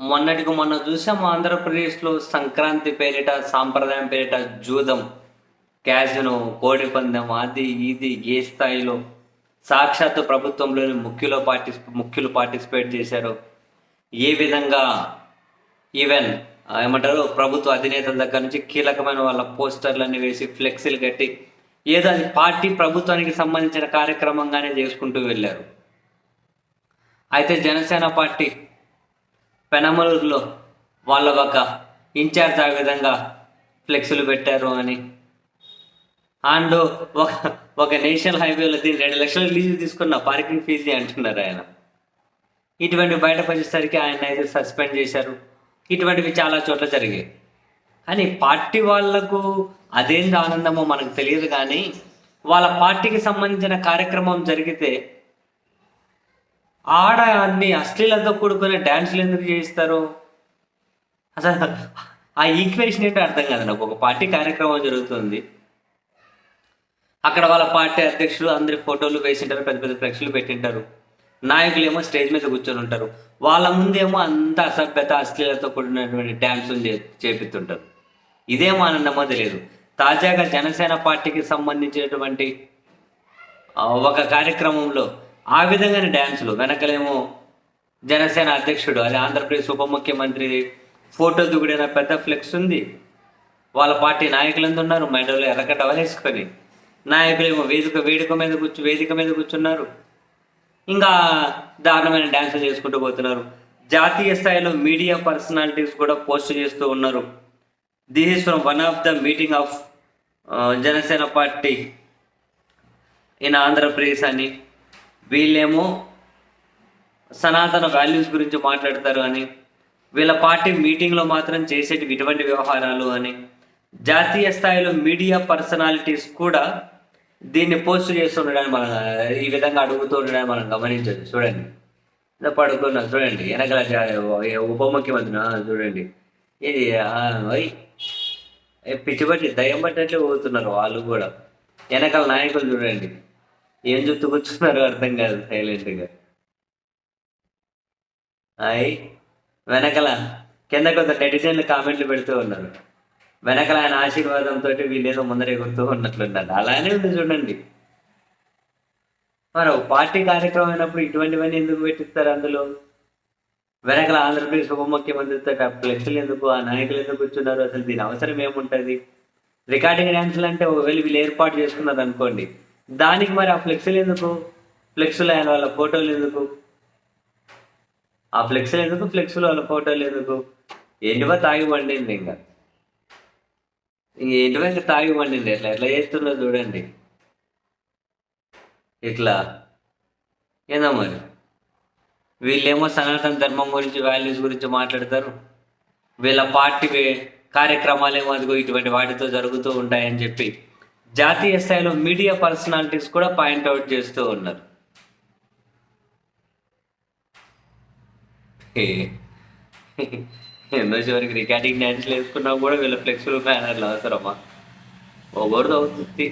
మొన్నటికి మొన్న చూసాం ఆంధ్రప్రదేశ్లో సంక్రాంతి పేరిట సాంప్రదాయం పేరిట జూదం క్యాజినో కోడి పందెం అది ఇది ఏ స్థాయిలో సాక్షాత్తు ప్రభుత్వంలోని ముఖ్యులు పార్టిస్ ముఖ్యులు పార్టిసిపేట్ చేశారు. ఏ విధంగా ఈవెన్ ఏమంటారు ప్రభుత్వ అధినేతల దగ్గర నుంచి కీలకమైన వాళ్ళ పోస్టర్లన్నీ వేసి ఫ్లెక్సీలు కట్టి ఏదో అది పార్టీ ప్రభుత్వానికి సంబంధించిన కార్యక్రమంగానే చేసుకుంటూ వెళ్ళారు. అయితే జనసేన పార్టీ పెనమలూరులో వాళ్ళ ఒక ఇన్ఛార్జ్ ఆ విధంగా ఫ్లెక్సులు పెట్టారు అని. అండ్ ఒక ఒక నేషనల్ హైవేలో దీన్ని రెండు లక్షలు లీజు తీసుకున్న పార్కింగ్ ఫీజు అంటున్నారు ఆయన. ఇటువంటి బయటకు వచ్చేసరికి ఆయన అయితే సస్పెండ్ చేశారు. ఇటువంటివి చాలా చోట్ల జరిగాయి. కానీ పార్టీ వాళ్ళకు అదేంది ఆనందమో మనకు తెలియదు కానీ వాళ్ళ పార్టీకి సంబంధించిన కార్యక్రమం జరిగితే ఆడ అన్ని అశ్లీలతో కూడుకునే డ్యాన్సులు ఎందుకు చేయిస్తారు? అసలు ఆ ఈక్వేషన్ ఏంటో అర్థం కాదు నాకు. ఒక పార్టీ కార్యక్రమం జరుగుతుంది. అక్కడ వాళ్ళ పార్టీ అధ్యక్షులు అందరి ఫోటోలు వేసింటారు పెద్ద పెద్ద ఫ్లెక్స్లు పెట్టింటారు. నాయకులు ఏమో స్టేజ్ మీద కూర్చొని ఉంటారు. వాళ్ళ ముందేమో అంత అసభ్యత అశ్లీలతో కూడినటువంటి డ్యాన్సులు చే చేపిస్తుంటారు. ఇదేమో ఆనందమో తెలియదు. తాజాగా జనసేన పార్టీకి సంబంధించినటువంటి ఒక కార్యక్రమంలో ఆ విధంగానే డ్యాన్సులు వెనకలేమో జనసేన అధ్యక్షుడు అది ఆంధ్రప్రదేశ్ ఉప ముఖ్యమంత్రి ఫోటో దిగుడైన పెద్ద ఫ్లెక్స్ ఉంది. వాళ్ళ పార్టీ నాయకులందరూ ఉన్నారు మెడలో ఎర్రగడ్డ వేసుకొని నాయకులేమో వేదిక వేదిక మీద కూర్చు వేదిక మీద కూర్చున్నారు. ఇంకా దారుణమైన డ్యాన్సులు చేసుకుంటూ పోతున్నారు. జాతీయ స్థాయిలో మీడియా పర్సనాలిటీస్ కూడా పోస్ట్ చేస్తూ ఉన్నారు. This is from one of the meeting of Janasena party in Andhra Pradesh అని. వీళ్ళేమో సనాతన వాల్యూస్ గురించి మాట్లాడతారు అని వీళ్ళ పార్టీ మీటింగ్లో మాత్రం చేసేటి ఇటువంటి వ్యవహారాలు అని జాతీయ స్థాయిలో మీడియా పర్సనాలిటీస్ కూడా దీన్ని పోస్ట్ చేస్తుండడానికి మనం ఈ విధంగా అడుగుతూ ఉండడానికి మనం గమనించదు చూడండి. పడుకున్నా చూడండి. వెనకాల ఉప ముఖ్యమంత్రి చూడండి. ఇది ఆ, ఓయ్. ఏ దయ్యం పట్టినట్లే పోతున్నారు వాళ్ళు కూడా. వెనకాల నాయకులు చూడండి. ఏం చుట్టూ కూర్చున్నారో అర్థం కాదు సైలెంట్గా అయి వెనకల కింద కొంత నెటిజన్లు కామెంట్లు పెడుతూ ఉన్నారు. వెనకల ఆయన ఆశీర్వాదంతో వీళ్ళేదో ముందర ఎగురుతూ ఉన్నట్లున్నారు. అలానే ఉంది చూడండి. మరి పార్టీ కార్యక్రమం అయినప్పుడు ఇటువంటివన్నీ ఎందుకు పెట్టిస్తారు అందులో? వెనకల ఆంధ్రప్రదేశ్ ఉప ముఖ్యమంత్రితో ఫ్లెక్స్లు ఎందుకు ఆ నాయకులు ఎందుకు కూర్చున్నారు? అసలు దీని అవసరం ఏముంటుంది? రికార్డింగ్ డ్యాన్సులు అంటే ఒకవేళ వీళ్ళు ఏర్పాటు చేసుకున్నారు అనుకోండి దానికి మరి ఆ ఫ్లెక్స్లు ఎందుకు? ఫ్లెక్సులు ఆయన వాళ్ళ ఫోటోలు ఎందుకు? ఆ ఫ్లెక్సులు ఎందుకు? ఫ్లెక్సులు వాళ్ళ ఫోటోలు ఎందుకు? ఎండివా తాగి పండింది ఇంకా. ఎండివా ఇంకా తాగి పండింది. ఎట్లా ఎట్లా చేస్తున్నా చూడండి. ఇట్లా. ఏదో మరి? వీళ్ళేమో సనాతన ధర్మం గురించి వాల్యూస్ గురించి మాట్లాడతారు. వీళ్ళ పార్టీ కార్యక్రమాలు కార్యక్రమాలేమో అదిగో ఇటువంటి వాటితో జరుగుతూ ఉంటాయని చెప్పి. జాతీయ స్థాయిలో మీడియా పర్సనాలిటీస్ కూడా పాయింట్ అవుట్ చేస్తూ ఉన్నారు. ఎన్నో చివరికి రికార్డింగ్ డ్యాన్స్లు వేసుకున్నా కూడా వీళ్ళ ఫ్లెక్సిబుల్ బ్యానర్లు అవసరమా? ఒకరిది అవుతుంది.